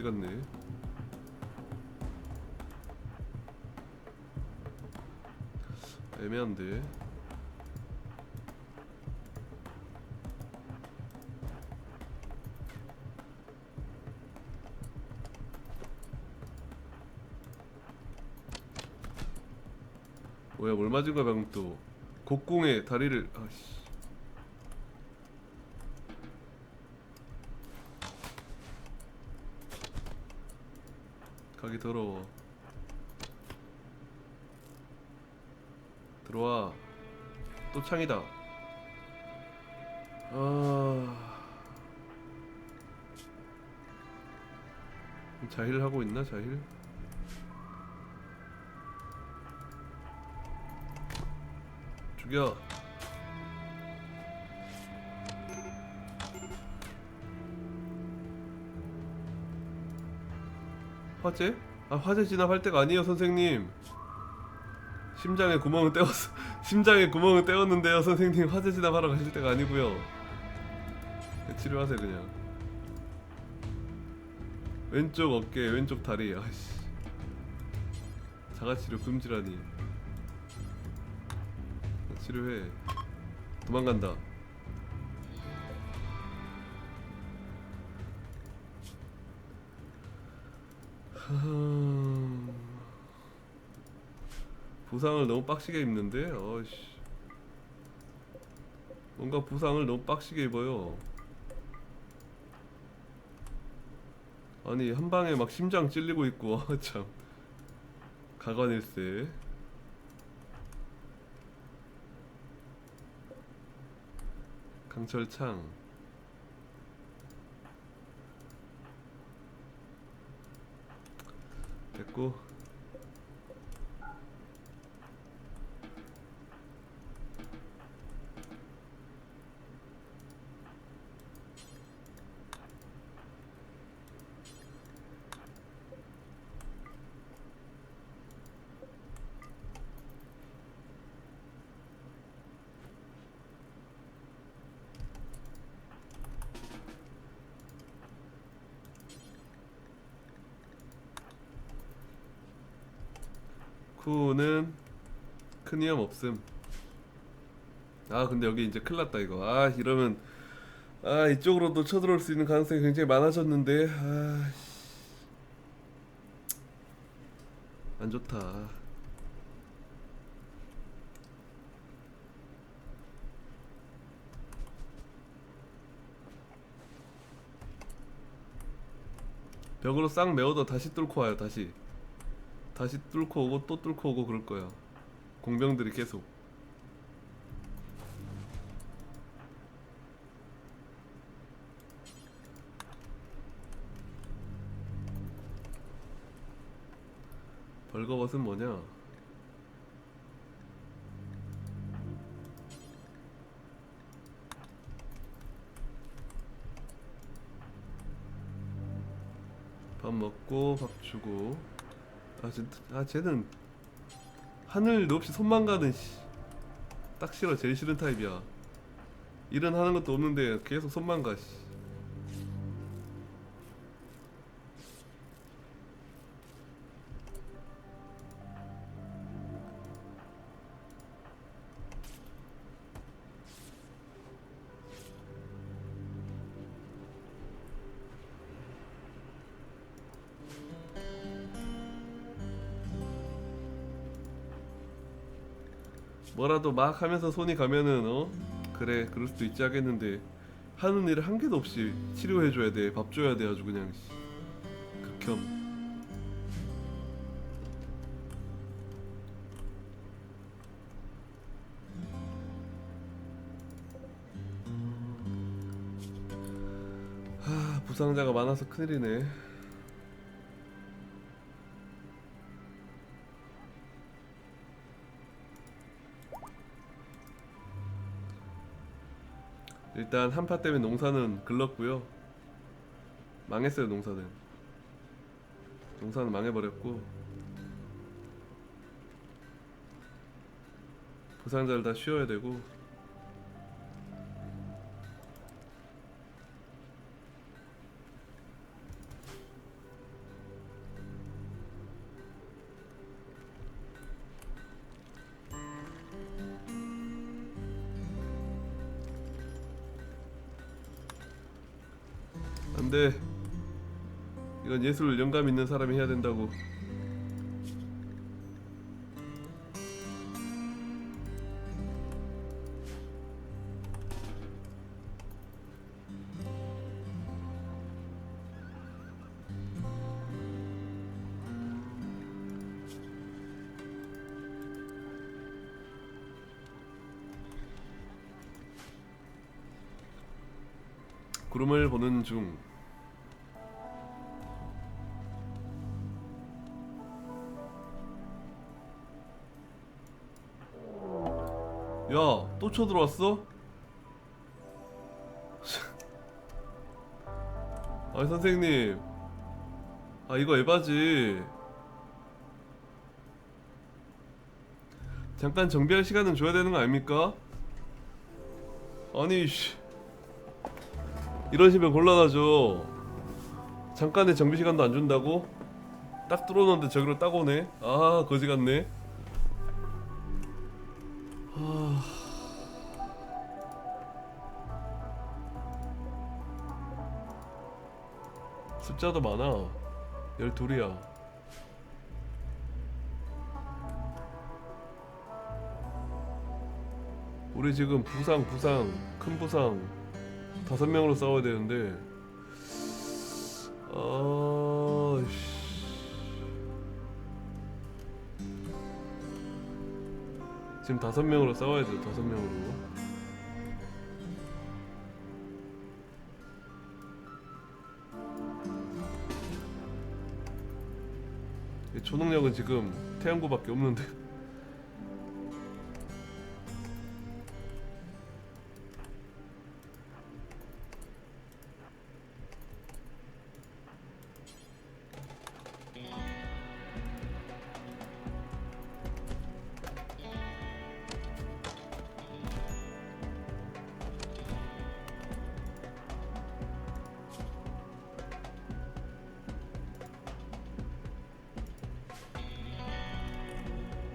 거지 같네. 애매한데. 뭐야 뭘 맞은 거야 방금 또 곡궁에 다리를 아씨 가기 더러워 들어와. 또 창이다. 아. 자힐 하고 있나 자힐? 죽여 화재? 아 화재 진압할 때가 아니에요 선생님. 심장에 구멍을 떼었어 심장에 구멍을 떼었는데요 선생님. 화재 진압하러 가실 때가 아니고요. 치료하세요 그냥. 왼쪽 어깨 왼쪽 다리. 아씨. 자가치료 금지라니. 치료해. 도망간다 부상을 너무 빡시게 입는데? 어씨. 뭔가 부상을 너무 빡시게 입어요. 아니 한 방에 막 심장 찔리고 있고. 참. 가관일세. 강철창 됐 고 쿠는 큰 위험 없음. 아 근데 여기 이제 큰일 났다 이거. 아 이러면 아 이쪽으로도 쳐들어올 수 있는 가능성이 굉장히 많아졌는데 아, 씨. 안 좋다. 벽으로 싹 메워도 다시 뚫고 와요 다시. 다시 뚫고 오고 또 뚫고 오고 그럴 거야. 공병들이 계속. 벌거벗은 뭐냐? 밥 먹고 밥 주고 아, 진, 아 쟤는 하늘도 없이 손만 가는 씨. 딱 싫어 제일 싫은 타입이야 일은 하는 것도 없는데 계속 손만 가 씨. 뭐라도 막 하면서 손이 가면은 어? 그래 그럴 수도 있지 하겠는데 하는 일을 한 개도 없이 치료해 줘야 돼 밥 줘야 돼 아주 그냥. 씨. 극혐. 하 부상자가 많아서 큰일이네 일단 한파 때문에 농사는 글렀고요. 망했어요 농사는. 농사는 망해버렸고 부상자를 다 쉬어야 되고 예술 영감 있는 사람이 해야 된다고. 구름을 보는 중 야, 또 쳐들어왔어? 아, 선생님. 아, 이거 에바지. 잠깐 정비할 시간은 줘야 되는 거 아닙니까? 아니, 씨. 이러시면 곤란하죠. 잠깐의 정비 시간도 안 준다고? 딱 뚫어놓는데 저기로 딱 오네. 아, 거지 같네. 숫자도 많아. 열둘이야. 우리 지금 부상 부상 큰 부상 다섯 명으로 싸워야 되는데 아 씨. 지금 다섯 명으로 싸워야 돼 다섯 명으로 초능력은 지금 태양구밖에 없는데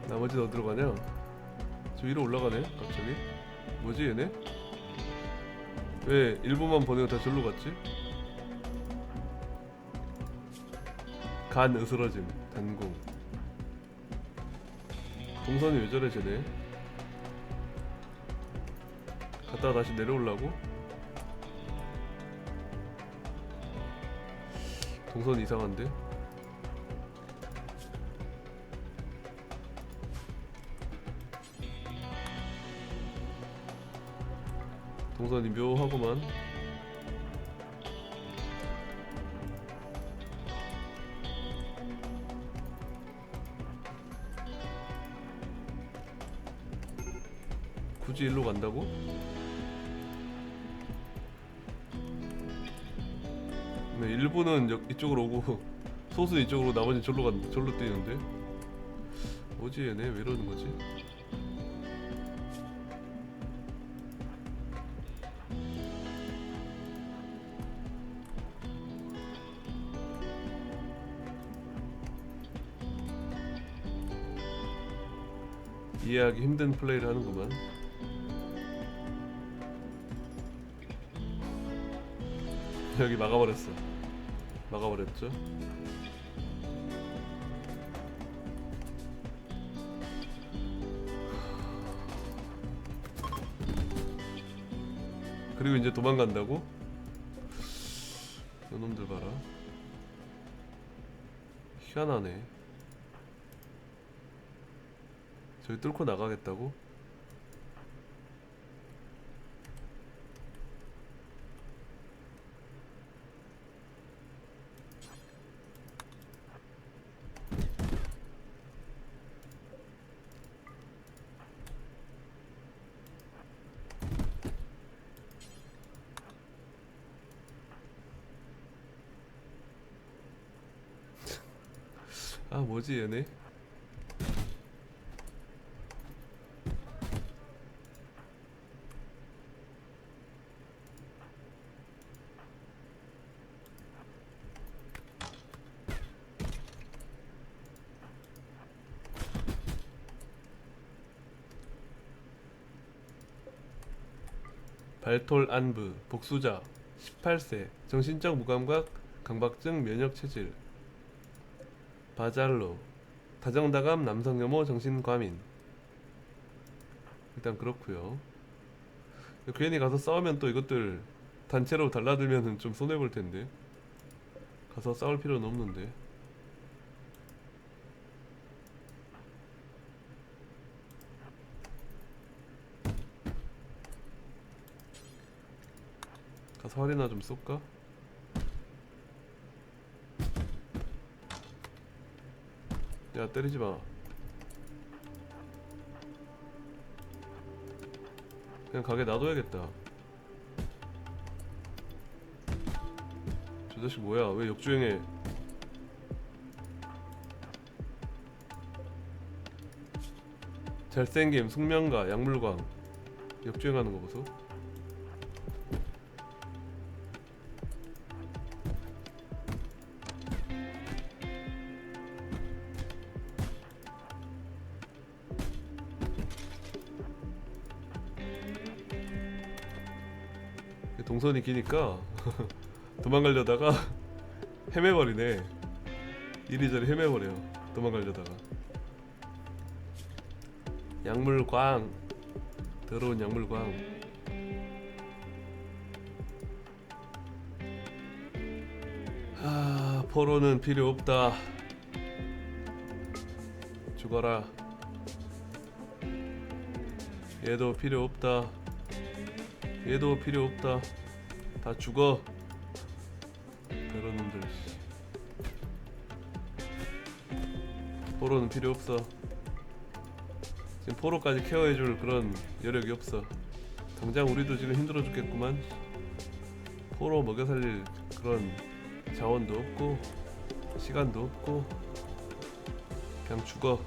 나머지는 어디로 가냐? 저 위로 올라가네 갑자기 뭐지 얘네? 왜 일본만 보내고 다 절로 갔지? 간 으스러짐 단궁 동선이 왜 저래 쟤네 갔다가 다시 내려오려고? 동선 이상한데? 동선이 묘하구만 굳이 일로 간다고? 네, 일부는 여- 이쪽으로 오고 소수 이쪽으로 나머지 절로 간 절로 뛰는데 뭐지 얘네 왜 이러는 거지? 이해하기 힘든 플레이를 하는구만. 여기 막아버렸어. 막아버렸죠. 그리고 이제 도망간다고? 이놈들 봐라. 희한하네. 저기 뚫고 나가겠다고? 아 뭐지 얘네? 발톨 안부 복수자 18세 정신적 무감각 강박증 면역 체질. 바잘로 다정다감 남성 혐오 정신 과민. 일단 그렇고요. 괜히 가서 싸우면 또 이것들 단체로 달라들면은 좀 손해 볼 텐데. 가서 싸울 필요는 없는데 가서 활이나 좀 쏠까? 야 때리지 마. 그냥 가게 놔둬야겠다. 저 자식 뭐야? 왜 역주행해? 잘생김, 숙명가, 약물광 역주행하는 거 보소. 동선이 기니까 도망가려다가 헤매버리네. 이리저리 헤매버려 도망가려다가. 약물광. 더러운 약물광. 아 포로는 필요 없다. 죽어라. 얘도 필요 없다. 얘도 필요 없다. 다 죽어. 그런 놈들. 씨. 포로는 필요 없어. 지금 포로까지 케어해줄 그런 여력이 없어. 당장 우리도 지금 힘들어 죽겠구만. 포로 먹여 살릴 그런 자원도 없고 시간도 없고 그냥 죽어.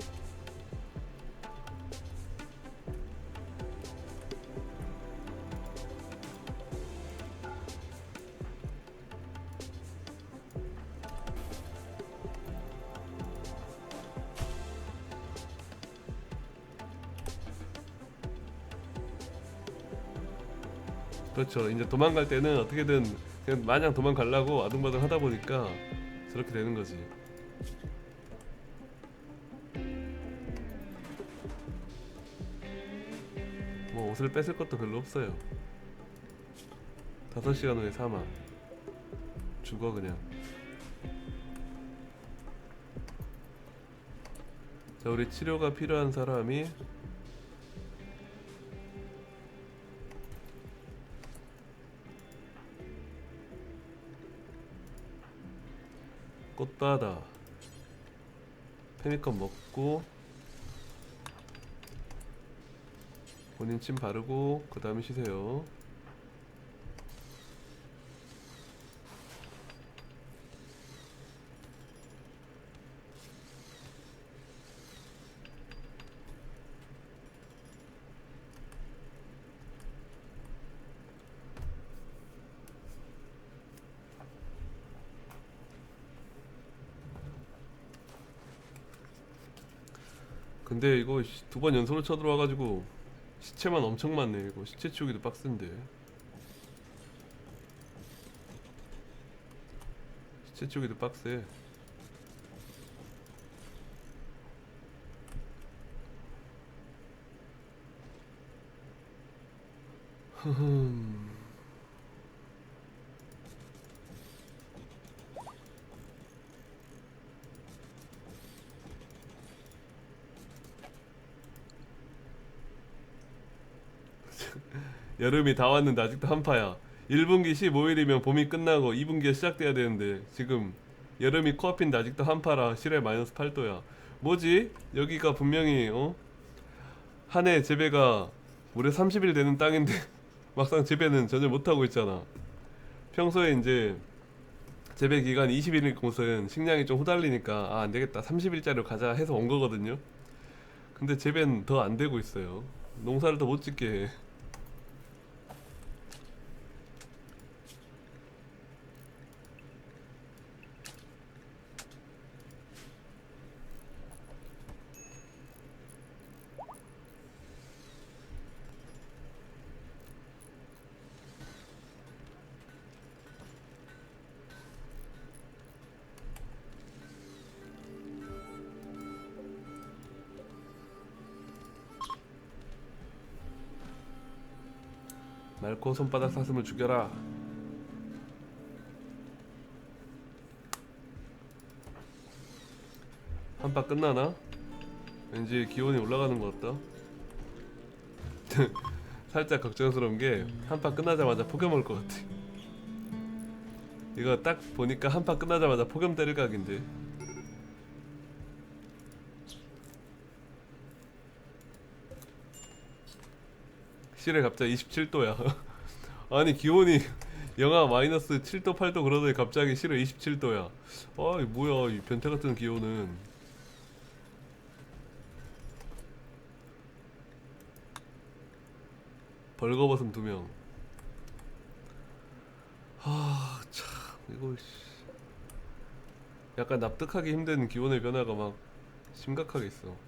그렇죠. 이제 도망갈 때는 어떻게든 그냥 마냥 도망가려고 아둥바둥 하다 보니까 저렇게 되는 거지. 뭐 옷을 뺏을 것도 별로 없어요. 다섯 시간 후에 사망. 죽어 그냥. 자, 우리 치료가 필요한 사람이 꽃바다. 페미컴 먹고 본인 침 바르고 그 다음에 쉬세요 근데 이거 두 번 연속으로 쳐들어와가지고 시체만 엄청 많네. 이거 시체 치우기도 빡센데. 시체 치우기도 빡세. 흐흠 여름이 다 왔는데 아직도 한파야. 1분기 15일이면 봄이 끝나고 2분기가 시작돼야 되는데 지금 여름이 코앞인데 아직도 한파라. 실외 마이너스 8도야. 뭐지? 여기가 분명히 어? 한 해 재배가 무려 30일 되는 땅인데 막상 재배는 전혀 못하고 있잖아. 평소에 이제 재배 기간 20일일 곳은 식량이 좀 후달리니까 아 안되겠다. 30일짜리로 가자 해서 온 거거든요. 근데 재배는 더 안 되고 있어요. 농사를 더 못 짓게 해 앓고 손바닥 사슴을 죽여라. 한파 끝나나? 왠지 기온이 올라가는 것 같다. 살짝 걱정스러운 게 한파 끝나자마자 폭염 올 것 같아. 이거 딱 보니까 한파 끝나자마자 폭염 때릴 각인데. 실에 갑자기 27도야. 아니 기온이 영하 마이너스 7도 8도 그러더니 갑자기 실에 27도야. 아, 이 뭐야 이 변태 같은 기온은. 벌거벗은 두 명. 아, 참 이거 씨. 약간 납득하기 힘든 기온의 변화가 막 심각하게 있어.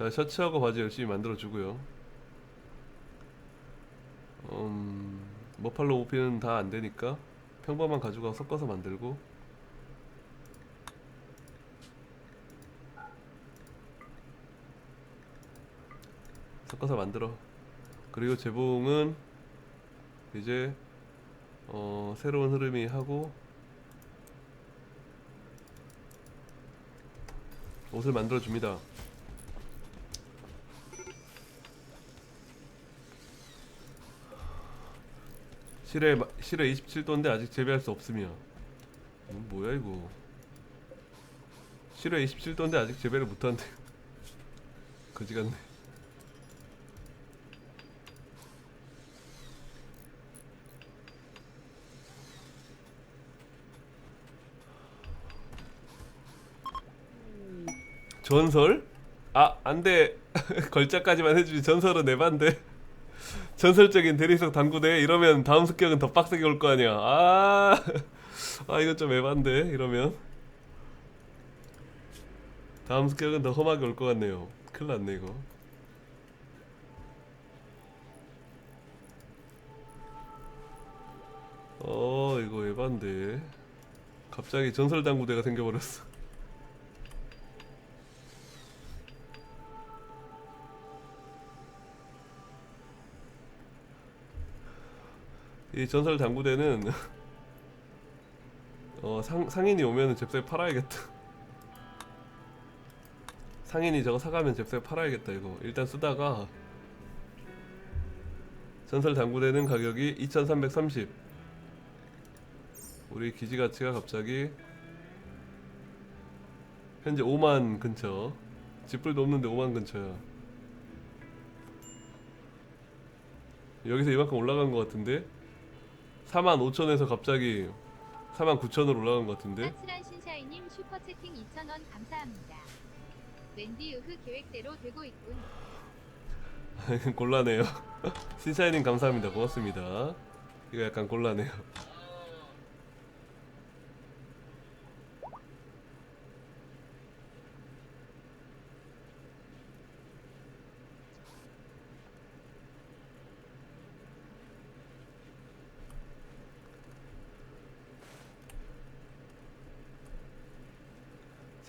자 셔츠하고 바지 열심히 만들어 주고요. 음, 머팔로 오피는 다 안 되니까 평범한 가죽하고 섞어서 만들고 섞어서 만들어. 그리고 재봉은 이제 어, 새로운 흐름이 하고 옷을 만들어 줍니다. 마- 실에 27도인데 아직 재배할 수 없으며. 음, 뭐야 이거. 실에 27도인데 아직 재배를 못한대. 거지 같네. 전설? 아 안돼. 걸작까지만 해주지. 전설은 에반데 전설적인 대리석 당구대 이러면 다음 습격은 더 빡세게 올 거 아니야. 아, 아 이건 좀 에반데 이러면 다음 습격은 더 험하게 올 것 같네요. 큰일 났네 이거. 어 이거 에반데 갑자기 전설 당구대가 생겨버렸어. 이 전설 당구대는 어, 상, 상인이 오면은 잽싸게 팔아야겠다. 상인이 저거 사가면 잽싸게 팔아야겠다 이거. 일단 쓰다가 전설 당구대는 가격이 2,330. 우리 기지 가치가 갑자기 현재 5만 근처. 지불도 없는데 5만 근처야. 여기서 이만큼 올라간 것 같은데 4만 5천에서 갑자기 4만 9천으로 올라간 것 같은데? 까칠한 신샤이님 슈퍼채팅 2,000원 감사합니다. 웬디 으흐 계획대로 되고 있군. 곤란해요. 신샤이님 감사합니다. 고맙습니다. 이거 약간 곤란해요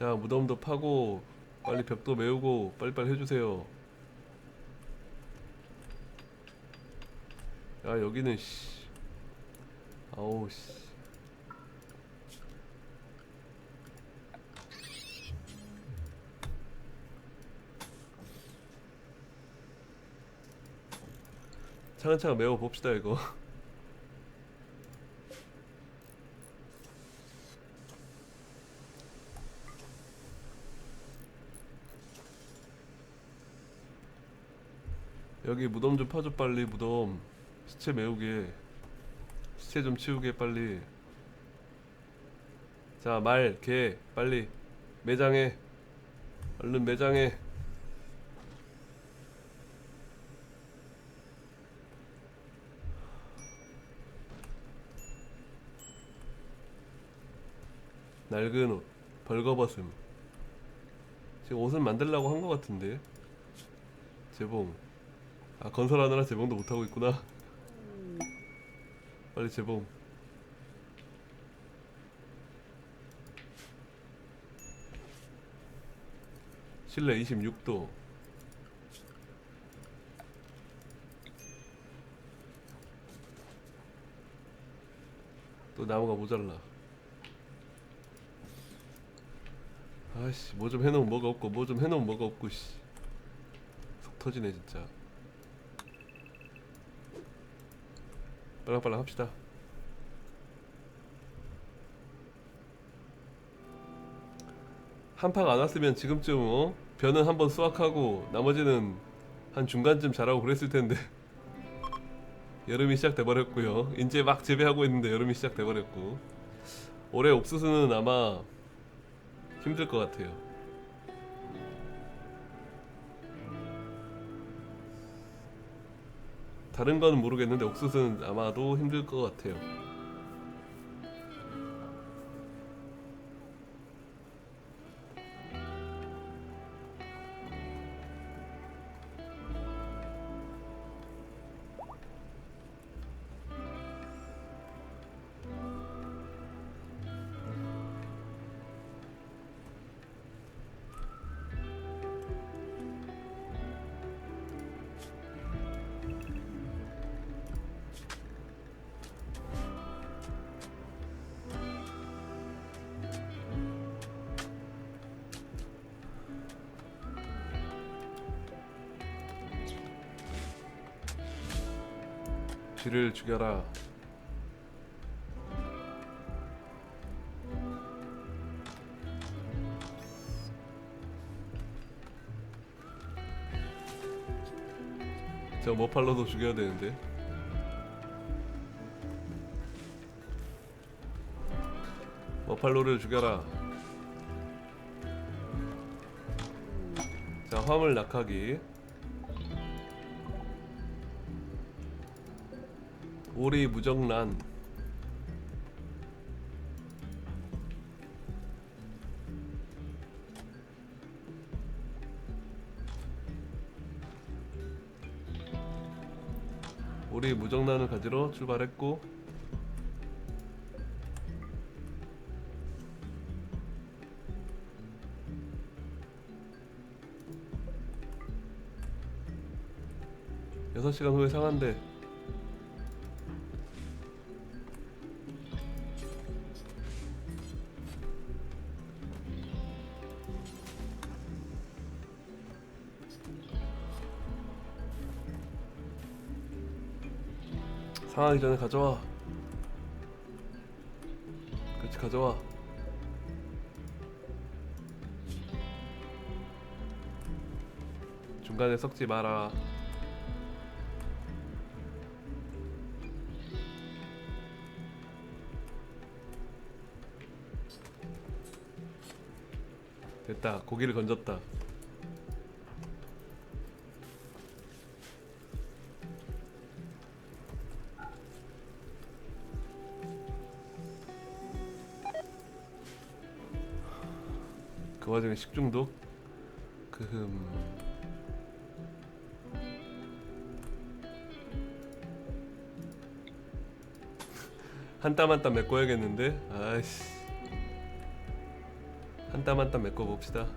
자 무덤도 파고 빨리 벽도 메우고 빨리빨리 해주세요. 야 여기는 씨. 아우 씨. 차근차근 메워 봅시다 이거 여기 무덤 좀 파줘 빨리 무덤. 시체 메우게. 시체 좀 치우게 빨리. 자 말 개 빨리. 매장해 얼른 매장해 낡은 옷 벌거벗음. 지금 옷은 만들려고 한 것 같은데. 재봉 아 건설하느라 재봉도 못하고 있구나. 빨리 재봉. 실내 26도. 또 나무가 모자라. 아씨 뭐 좀 해놓으면 뭐가 없고 뭐 좀 해놓으면 뭐가 없고 씨 속 터지네 진짜. 빨랑빨랑 합시다 한파가 안 왔으면 지금쯤 어? 벼는 한번 수확하고 나머지는 한 중간쯤 자라고 그랬을 텐데 여름이 시작돼 버렸고요. 이제 막 재배하고 있는데 여름이 시작돼 버렸고 올해 옥수수는 아마 힘들 것 같아요. 다른 건 모르겠는데 옥수수는 아마도 힘들 것 같아요. 쥐를 죽여라. 저 머팔로도 죽여야 되는데. 머팔로를 죽여라. 자, 화물 낙하기. 오리 무정란. 오리 무정란을 가지러 출발했고 여섯 시간 후에 상한대 상하기 전에 가져와. 그렇지 가져와. 중간에 섞지 마라. 됐다. 고기를 건졌다. 그 와중에 식중독? 그흠 한땀 한땀 메꿔야겠는데? 아이씨 한 땀 한 땀 메꿔 봅시다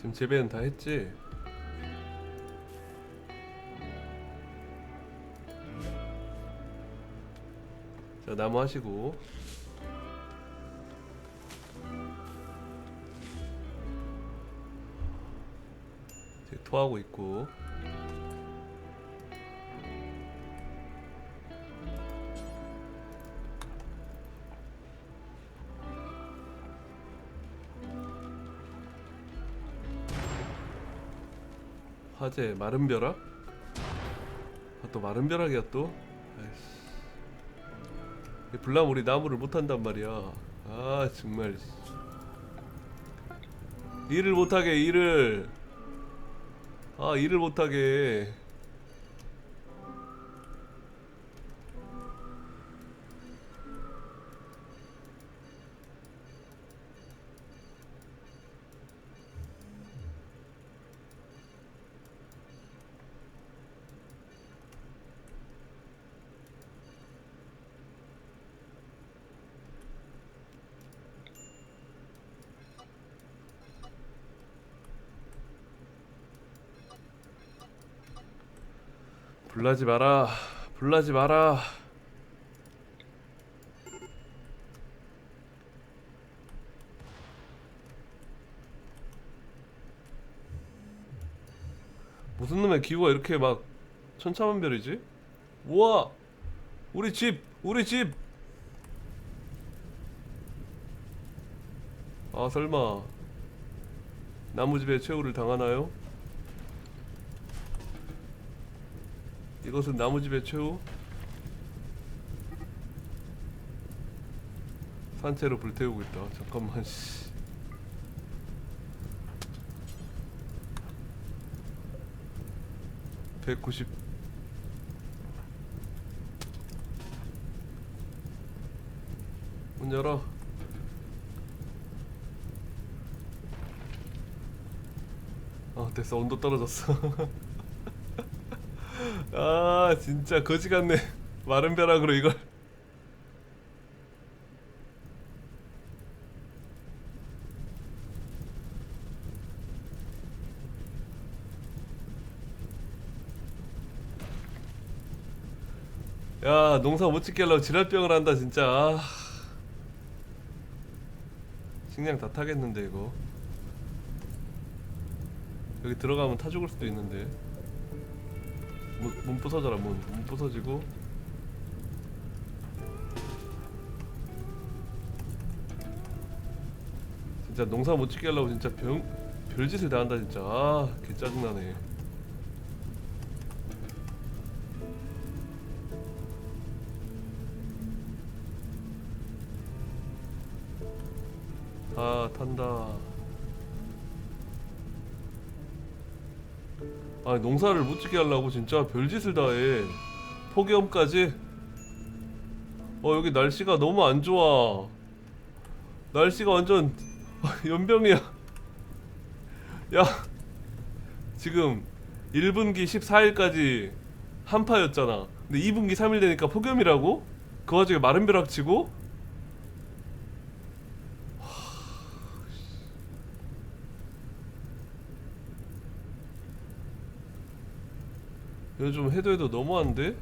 지금 재배는 다 했지? 자 나무 하시고 토하고 있고 화재 마른 벼락? 아, 또 마른 벼락이야 또? 아이씨. 이 불나면 우리 나무를 못 한단 말이야. 아 정말. 일을 못하게 일을. 아 일을 못하게 불나지 마라. 불나지 마라. 무슨 놈의 기후가 이렇게 막 천차만별이지? 우와! 우리 집! 우리 집! 아 설마 나무집에 최후를 당하나요? 이것은 나무집의 최후? 산채로 불태우고 있다. 잠깐만 씨. 백구십. 문 열어. 아 됐어. 온도 떨어졌어 아 진짜 거지 같네. 마른 벼락으로 이걸. 야 농사 못 짓게 하려고 지랄병을 한다 진짜. 아. 식량 다 타겠는데 이거. 여기 들어가면 타 죽을 수도 있는데 문, 문 부서져라 문. 문 부서지고. 진짜 농사 못 짓게 하려고 진짜 병 별짓을 다 한다 진짜. 아 개 짜증나네. 아 탄다 아 농사를 못 짓게 하려고 진짜 별짓을 다해. 폭염까지? 어 여기 날씨가 너무 안 좋아. 날씨가 완전 연병이야. 야 지금 1분기 14일까지 한파였잖아. 근데 2분기 3일 되니까 폭염이라고? 그 와중에 마른 벼락 치고 이거 좀 해도 해도 너무한데?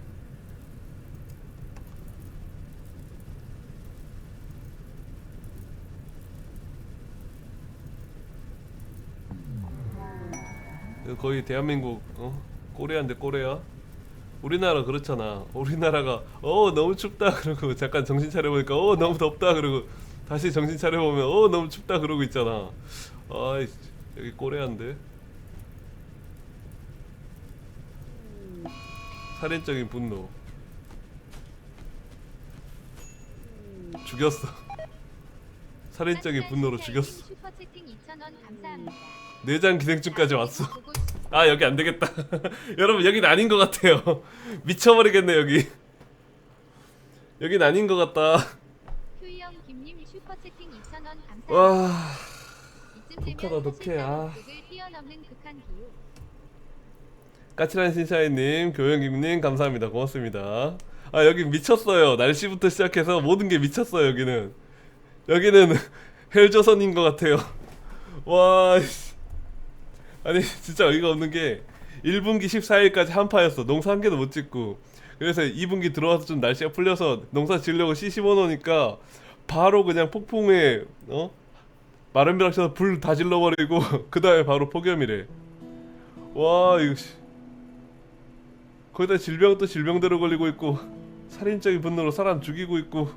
거의 대한민국 어? 꼬레아인데 꼬레아? 우리나라 그렇잖아 우리나라가 어 너무 춥다 그러고 잠깐 정신 차려보니까 어 너무 덥다 그러고 다시 정신 차려보면 어 너무 춥다 그러고 있잖아 아이 여기 꼬레아인데 살인적인 분노. 죽였어. 살인적인 분노로 죽였어. 슈퍼 채팅 2,000원 감사합니다. 내장 기생충까지 왔어. 아 여기 안 되겠다. 여러분 여긴 아닌 것 같아요. 미쳐버리겠네 여기. 여긴 아닌 것 같다. 휴이형 김님 슈퍼 채팅 2,000원 감사합니다. 와. 독하다, 독해, 아. 극을 뛰어넘는 극한 기후. 까칠한 신샤이님 교영김님 감사합니다. 고맙습니다. 아 여긴 미쳤어요. 날씨부터 시작해서 모든 게 미쳤어요 여기는. 여기는 헬조선인 것 같아요. 와 씨. 아니 진짜 어이가 없는 게 1분기 14일까지 한파였어. 농사 한 개도 못 짓고. 그래서 2분기 들어와서 좀 날씨가 풀려서 농사 지으려고 씨 심어놓으니까 바로 그냥 폭풍에 어? 마른 벼락 쳐서 불 다 질러버리고 그 다음에 바로 폭염이래. 와 이거 씨 거기다 질병 또 질병대로 걸리고 있고 살인적인 분노로 사람 죽이고 있고